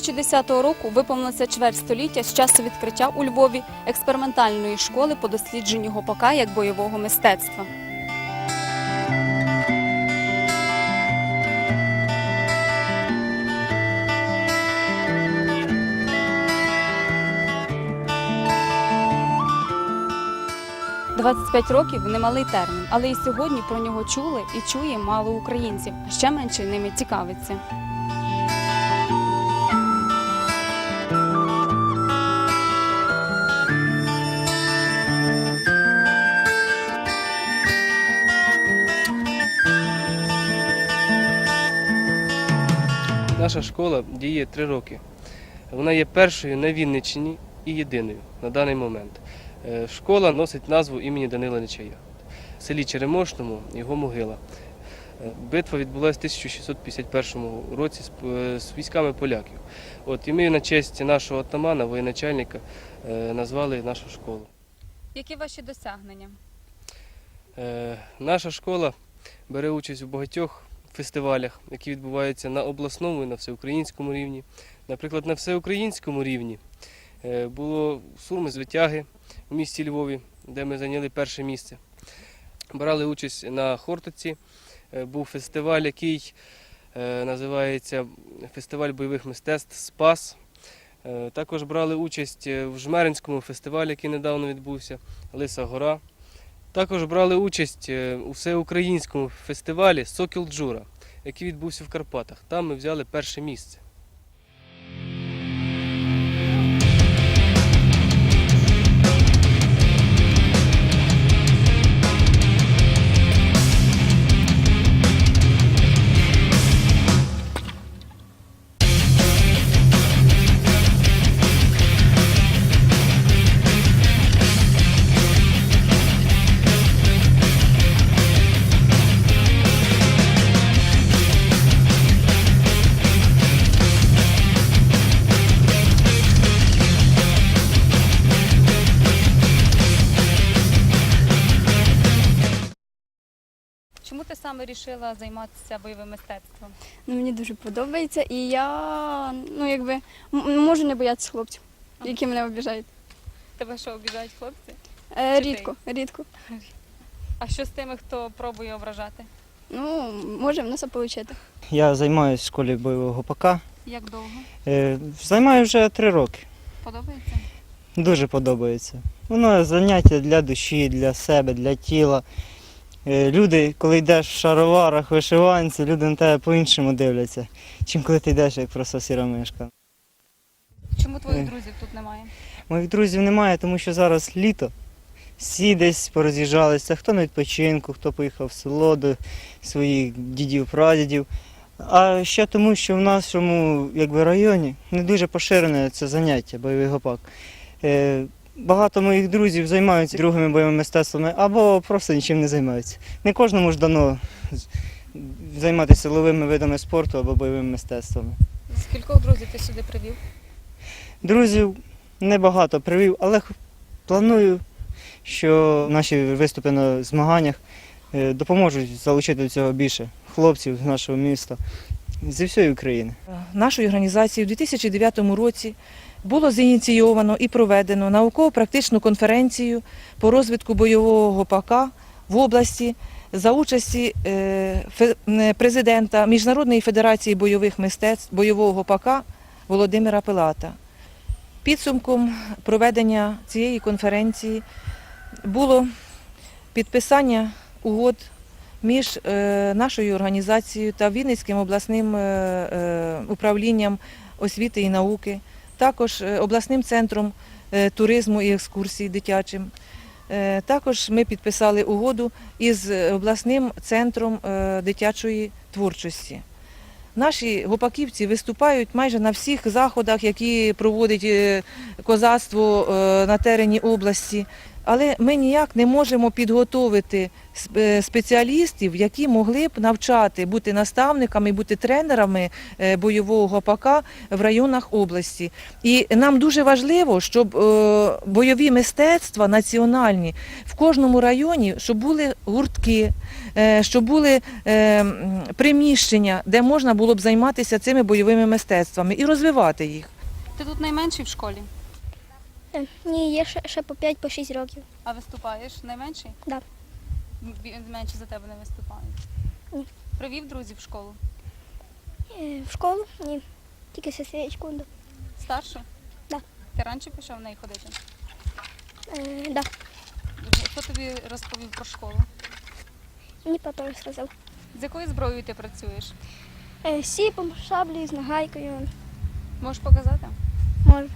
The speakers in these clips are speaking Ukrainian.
2010 року виповнилося чверть століття з часу відкриття у Львові експериментальної школи по дослідженню гопака як бойового мистецтва. «25 років немалий термін, але і сьогодні про нього чули і чує мало українців, ще менше ними цікавиться. Наша школа діє три роки. Вона є першою на Вінниччині і єдиною на даний момент. Е, Школа носить назву імені Данила Нечая. В селі Черемошному його могила. Е, Битва відбулася в 1651 році з, е, з військами поляків. От, і ми на честь нашого атамана, воєначальника, назвали нашу школу. Які ваші досягнення? Наша школа бере участь у багатьох фестивалях, які відбуваються на обласному і на всеукраїнському рівні. Наприклад, на всеукраїнському рівні е, було сурми з витяги у місті Львові, де ми зайняли перше місце. Брали участь на Хортиці. Е, Був фестиваль, який е, називається Фестиваль бойових мистецтв Спас. Також брали участь в Жмеринському фестивалі, який недавно відбувся, Лиса Гора. Також брали участь е, у всеукраїнському фестивалі Сокіл Джура, який відбувся в Карпатах. Там ми взяли перше місце. Вирішила займатися бойовим мистецтвом? Ну, мені дуже подобається, і я ну якби можу не боятися хлопців, які мене обіжають. Тебе що обіжають хлопці? Е, рідко, рідко. А що з тими, хто пробує ображати? Ну, може в нас отримати. Я займаюся в школі бойового гопака. Як довго? Е, Займаю вже три роки. Подобається? Дуже подобається. Воно заняття для душі, для себе, для тіла. Е, Люди, коли йдеш в шароварах, вишиванці, люди на тебе по-іншому дивляться, чим коли ти йдеш як просто сіра мишка. Чому твоїх Е. друзів тут немає? Моїх друзів немає, тому що зараз літо. Всі десь пороз'їжджалися, хто на відпочинку, хто поїхав в село до своїх дідів, прадідів. А ще тому, що в нашому якби, районі не дуже поширене це заняття бойовий гопак. Багато моїх друзів займаються другими бойовими мистецтвами або просто нічим не займаються. Не кожному ж дано займатися силовими видами спорту або бойовими мистецтвами. Скількох друзів ти сюди привів? Друзів небагато привів, але планую, що наші виступи на змаганнях е, допоможуть залучити до цього більше хлопців з нашого міста зі всієї України. Нашою організацією у 2009 році було зініційовано і проведено науково-практичну конференцію по розвитку бойового гопака в області за участі е, президента Міжнародної федерації бойових мистецтв бойового гопака Володимира Пилата. Підсумком проведення цієї конференції було підписання угод між е, нашою організацією та Вінницьким обласним е, е, управлінням освіти і науки, також обласним центром туризму і екскурсій дитячим. Також ми підписали угоду із обласним центром дитячої творчості. Наші гопаківці виступають майже на всіх заходах, які проводить козацтво на терені області. Але ми ніяк не можемо підготовити спеціалістів, які могли б навчати, бути наставниками, бути тренерами е, бойового гопака в районах області. І нам дуже важливо, щоб е, бойові мистецтва національні в кожному районі, щоб були гуртки, е, щоб були е, приміщення, де можна було б займатися цими бойовими мистецтвами і розвивати їх. Ти тут найменший в школі, Е, Ні, є ще, ще по 5-6 років. а виступаєш найменший? Да. Він менше за тебе не виступає. Ні. Привів друзів в школу. Е, В школу? Ні. Тільки сестричку. да. Старшу? Да. Ти раніше пішов в неї ходити? Е, да. Хто тобі розповів про школу? Мені папа розказав. З якою зброєю ти працюєш? Е, Сіпом, шаблею, з нагайкою. Можеш показати? Можу.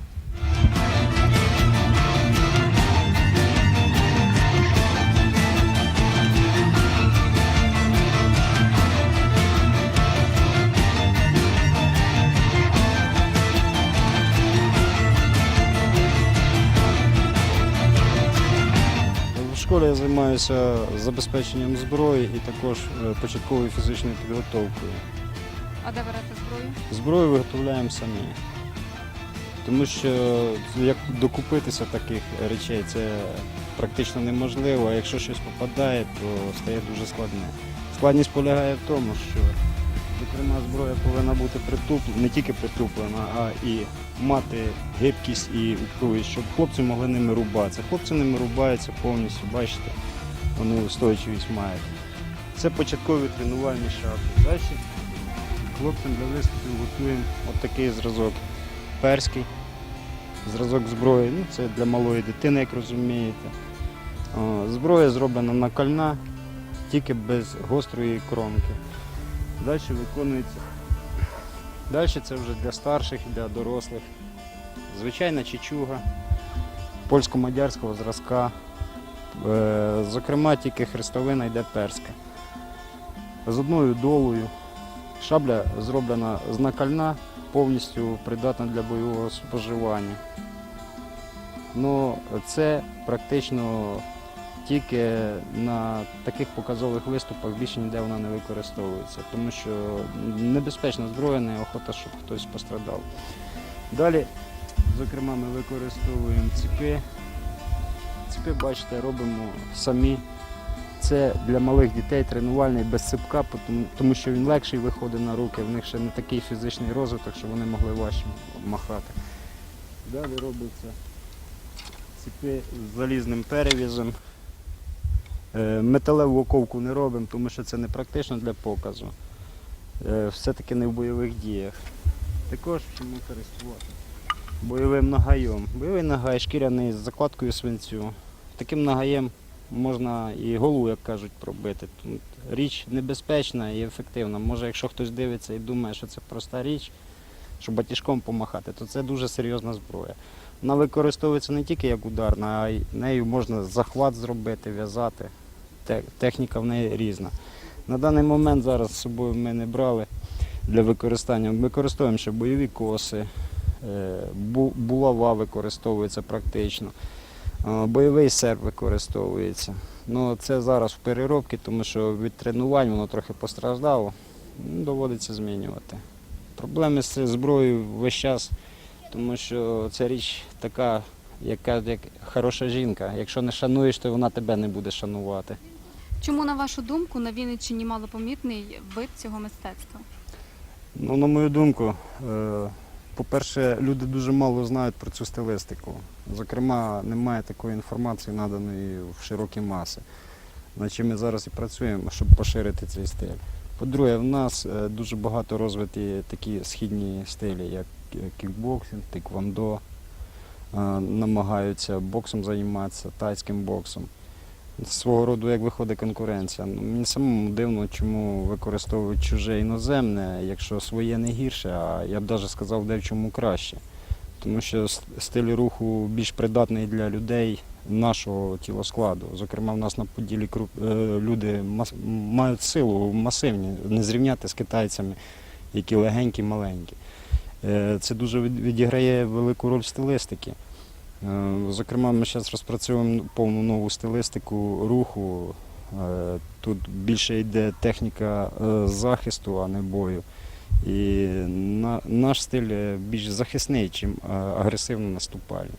Школі я займаюся забезпеченням зброї і також е, початковою фізичною підготовкою. А де берете зброю? Зброю виготовляємо самі. Тому що як докупитися таких речей це практично неможливо, а якщо щось попадає, то стає дуже складно. Складність полягає в тому, що зокрема зброя повинна бути притуплена, не тільки притуплена, а і мати гибкість і упругість, щоб хлопці могли ними рубатися. Хлопці ними рубаються повністю, бачите, вони устойчивість мають. Це початкові тренувальні шапки. Далі хлопцям для виступів готуємо от такий зразок перський, зразок зброї. Ну, це для малої дитини, як розумієте. Зброя зроблена накальна, тільки без гострої кромки. Далі виконується. Далі це вже для старших, для дорослих. Звичайна чечуга польсько-мадярського зразка. Е, Зокрема, тільки хрестовина йде перська. З одною долою. Шабля зроблена знакальна, повністю придатна для бойового споживання. Ну, це практично тільки на таких показових виступах більше ніде вона не використовується, тому що небезпечна зброя, не охота, щоб хтось пострадав. Далі, зокрема, ми використовуємо ціпи. Ціпи, бачите, робимо самі. Це для малих дітей тренувальний без ципка, тому- що він легший виходить на руки, в них ще не такий фізичний розвиток, щоб вони могли важче махати. Далі робиться ціпи з залізним перевізом. Е, Металеву оковку не робимо, тому що це не практично для показу. Е, Все-таки не в бойових діях. Також вчимо користувати бойовим нагаєм. Бойовий нагай шкіряний з закладкою свинцю. Таким нагаєм можна і голову, як кажуть, пробити. Тут річ небезпечна і ефективна. Може, якщо хтось дивиться і думає, що це проста річ, щоб батіжком помахати, то це дуже серйозна зброя. Вона використовується не тільки як ударна, а й нею можна захват зробити, в'язати. Техніка в неї різна. На даний момент зараз з собою ми не брали для використання. Використовуємо ще бойові коси, е, булава використовується практично. Е, Бойовий серп використовується. Ну, це зараз в переробці, тому що від тренувань воно трохи постраждало. Ну, Доводиться змінювати. Проблеми з зброєю весь час, тому що ця річ така, яка як хороша жінка. Якщо не шануєш, то вона тебе не буде шанувати. Чому, на вашу думку, на Вінниччині малопомітний вид цього мистецтва? Ну, на мою думку, е, по-перше, люди дуже мало знають про цю стилістику. Зокрема, немає такої інформації наданої в широкі маси. Над чим ми зараз і працюємо, щоб поширити цей стиль. По-друге, в нас е, дуже багато розвиті такі східні стилі, як е, кікбоксинг, тиквондо. Е, Намагаються боксом займатися, тайським боксом. Свого роду як виходить конкуренція. Ну, Мені самому дивно, чому використовують чуже іноземне, якщо своє не гірше, а я б навіть сказав, де в чому краще. Тому що стиль руху більш придатний для людей нашого тілоскладу. Зокрема, в нас на Поділі е, люди мають силу масивні, не зрівняти з китайцями, які легенькі, маленькі. Е, Це дуже відіграє велику роль стилистики. Е, Зокрема, ми зараз розпрацьовуємо повну нову стилістику руху. Тут більше йде техніка захисту, а не бою. І на, наш стиль більш захисний, чим агресивно наступальний.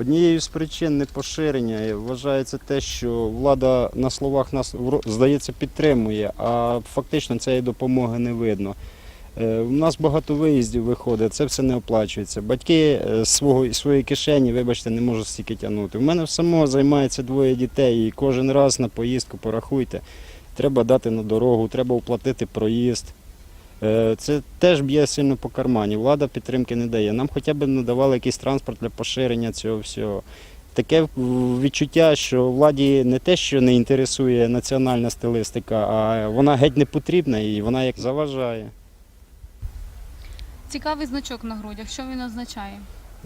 Однією з причин непоширення вважається те, що влада на словах нас здається підтримує, а фактично цієї допомоги не видно. Е, У нас багато виїздів виходить, це все не оплачується. Батьки е, свого, своєї кишені, вибачте, не можуть стільки тягнути. У мене самого займається двоє дітей, і кожен раз на поїздку порахуйте. Треба дати на дорогу, треба оплатити проїзд. Е, Це теж б'є сильно по кармані. Влада підтримки не дає. Нам хоча б надавали якийсь транспорт для поширення цього всього. Таке відчуття, що владі не те, що не інтересує національна стилістика, а вона геть не потрібна і вона як заважає. Цікавий значок на грудях. Що він означає?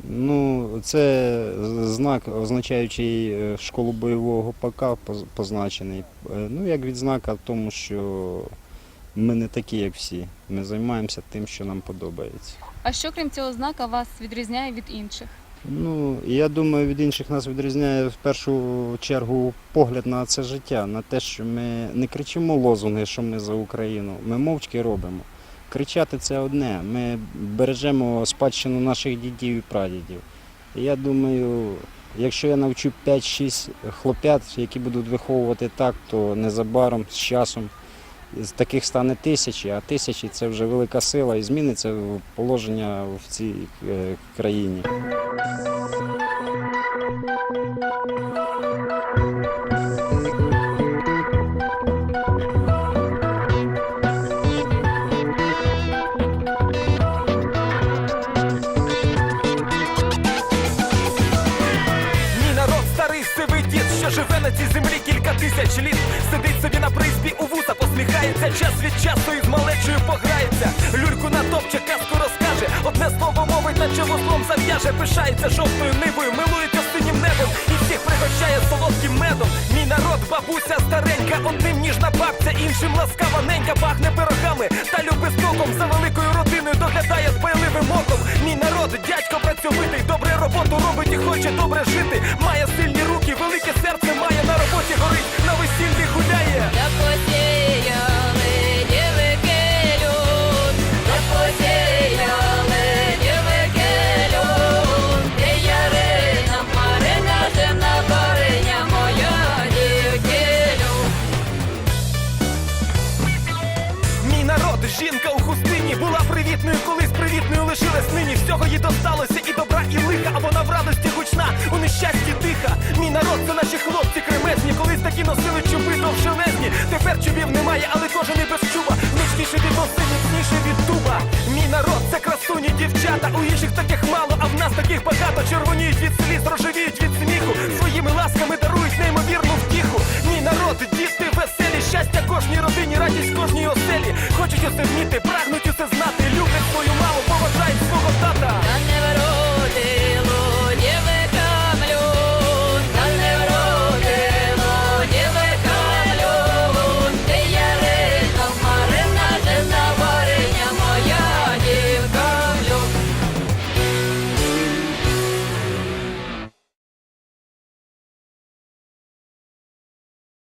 Ну, це знак, означаючий е, школу бойового ПК позначений. Е, Ну, як відзнака в тому, що ми не такі, як всі. Ми займаємося тим, що нам подобається. А що крім цього знака вас відрізняє від інших? Ну, я думаю, від інших нас відрізняє в першу чергу погляд на це життя, на те, що ми не кричимо лозунги, що ми за Україну. Ми мовчки робимо. Кричати це одне. Ми бережемо спадщину наших дідів і прадідів. І я думаю, якщо я навчу 5-6 хлопят, які будуть виховувати так, то незабаром з часом з таких стане тисячі, а тисячі це вже велика сила і зміниться положення в цій е, країні. Мій народ старий сивий що живе на цій землі кілька тисяч літ. Посміхається, час від часу із малечою пограється. Люльку натопче, казку розкаже. Одне слово мовить, наче вузлом зав'яже, пишається жовтою нивою, милується синім небом і всіх пригощає солодким медом. Мій народ, бабуся старенька, одним ніжна бабця, іншим ласкава ненька, пахне пирогами та любить скоком. За великою родиною доглядає дбайливим оком. Мій народ, дядько працьовитий, добре роботу робить і хоче добре жити. Має сильні руки, велике серце має на роботі горить, на весіллі гуляє. Нині. Всього їй досталося і добра, і лиха, а вона в радості гучна, у нещасті тиха. Мій народ, це наші хлопці кремезні, колись такі носили чуби довжелезні. Тепер чубів немає, але кожен і без чуба. Нічніше від носи, міцніше від дуба. Мій народ, це красуні дівчата. У інших таких мало, а в нас таких багато. Червоніють від сліз, рожевіють від сміху. Своїми ласками дарують неймовірну втіху. Мій народ, діти веселі, щастя кожній родині, радість кожній оселі. Хочуть усе вміти.